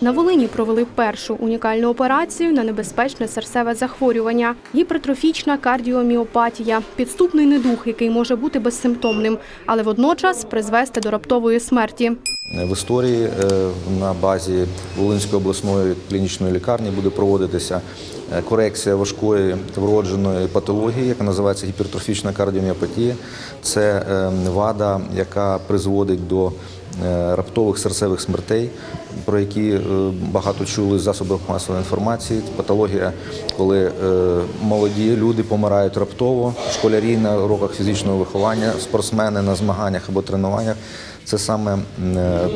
На Волині провели першу унікальну операцію на небезпечне серцеве захворювання – гіпертрофічна кардіоміопатія – підступний недух, який може бути безсимптомним, але водночас призвести до раптової смерті. В історії е, на базі Волинської обласної клінічної лікарні буде проводитися е, корекція важкої вродженої патології, яка називається гіпертрофічна кардіоміопатія. Це е, вада, яка призводить до раптових серцевих смертей, про які е, багато чули з засобів масової інформації. Патологія, коли е, молоді люди помирають раптово, школярі на уроках фізичного виховання, спортсмени на змаганнях або тренуваннях. Це саме е,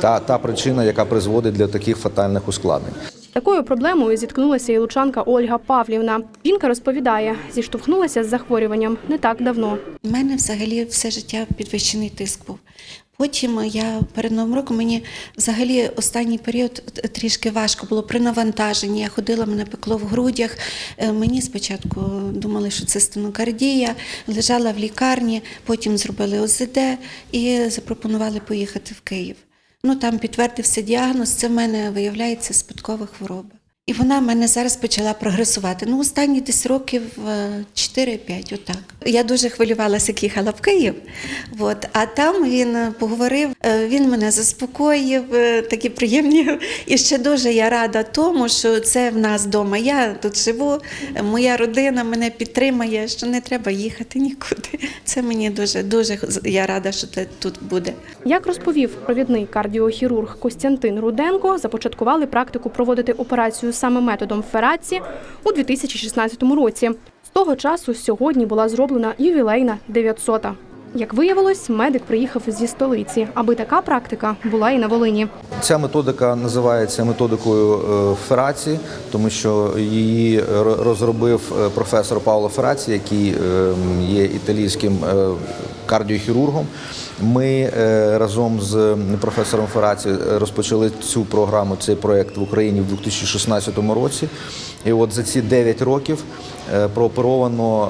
та, та причина, яка призводить до таких фатальних ускладнень. Такою проблемою зіткнулася і лучанка Ольга Павлівна. Жінка розповідає, зіштовхнулася з захворюванням не так давно. У мене взагалі все життя підвищений тиск був. Потім я перед новим роком мені взагалі останній період трішки важко було при навантаженні. Я ходила, мене пекло в грудях. Е, Мені спочатку думали, що це стенокардія, лежала в лікарні, потім зробили ОЗД і запропонували поїхати в Київ. Ну там підтвердився діагноз. Це в мене виявляється спадкова хвороба. І вона в мене зараз почала прогресувати. Ну, останні десь років е, 4-5, отак. Я дуже хвилювалася, як їхала в Київ. От. А там він е, поговорив, е, він мене заспокоїв, е, такі приємні. І ще дуже я рада тому, що це в нас вдома. Я тут живу, е, моя родина мене підтримує, що не треба їхати нікуди. Це мені дуже, дуже я рада, що це тут буде. Як розповів провідний кардіохірург Костянтин Руденко, започаткували практику проводити операцію саме методом Ферраці у 2016 році. З того часу сьогодні була зроблена ювілейна 900-та. Як виявилось, медик приїхав зі столиці, аби така практика була і на Волині. Ця методика називається методикою е, Фераці, тому що її ро- розробив е, професор Пауло Фераці, який е, є італійським е, кардіохірургом. Ми е, разом з професором Фераці розпочали цю програму, цей проєкт в Україні в 2016 році. І от за ці 9 років е, прооперовано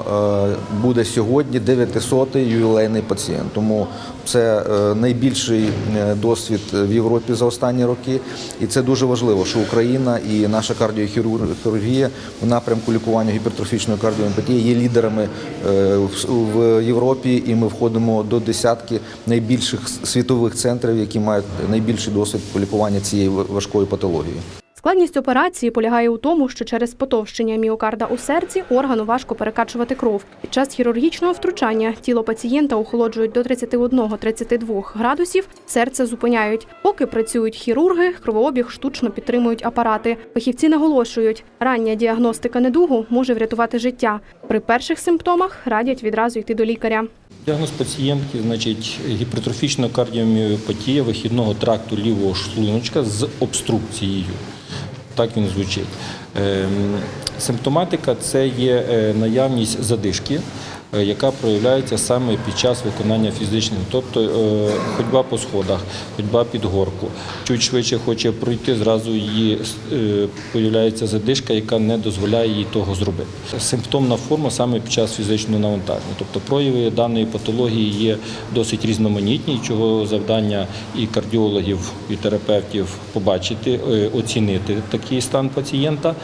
е, буде сьогодні 900-й ювілейний пацієнт. Тому це е, найбільший е, досвід в Європі за останні роки. І це дуже важливо, що Україна і наша кардіохірургія в напрямку лікування гіпертрофічної кардіоміопатії є лідерами е, в Європі, і ми входимо до десятки найбільших світових центрів, які мають найбільший досвід лікування цієї важкої патології. Складність операції полягає у тому, що через потовщення міокарда у серці органу важко перекачувати кров. Під час хірургічного втручання тіло пацієнта охолоджують до 31-32 градусів, серце зупиняють. Поки працюють хірурги, кровообіг штучно підтримують апарати. Фахівці наголошують, рання діагностика недугу може врятувати життя. При перших симптомах радять відразу йти до лікаря. Діагноз пацієнтки, значить, гіпертрофічна кардіоміопатія вихідного тракту лівого шлуночка з обструкцією. Так він звучить. Ем, Симптоматика це є е, наявність задишки, яка проявляється саме під час виконання фізичних, тобто е, ходьба по сходах, ходьба під горку. Чуть швидше хоче пройти, зразу її е, появляється задишка, яка не дозволяє їй того зробити. Симптомна форма саме під час фізичного навантаження. Тобто прояви даної патології є досить різноманітні, чого завдання і кардіологів, і терапевтів побачити, е, оцінити такий стан пацієнта.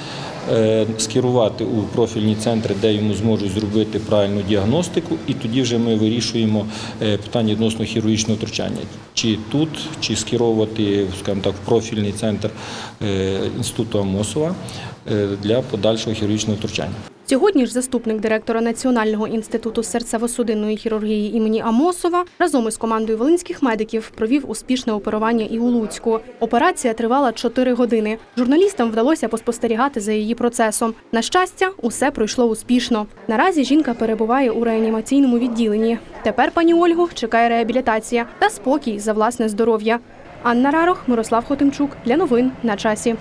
Е, Скерувати у профільні центри, де йому зможуть зробити правильну діагностику, і тоді вже ми вирішуємо е, питання відносно хірургічного втручання. Чи тут, чи скеровувати, скажімо так, в профільний центр е, інституту Амосова для подальшого хірургічного втручання. Сьогодні ж заступник директора Національного інституту серцево-судинної хірургії імені Амосова разом із командою волинських медиків провів успішне оперування і у Луцьку. Операція тривала 4 години. Журналістам вдалося поспостерігати за її процесом. На щастя, усе пройшло успішно. Наразі жінка перебуває у реанімаційному відділенні. Тепер пані Ольгу чекає реабілітація та спокій за власне здоров'я. Анна Рарох, Мирослав Хотимчук для новин на часі.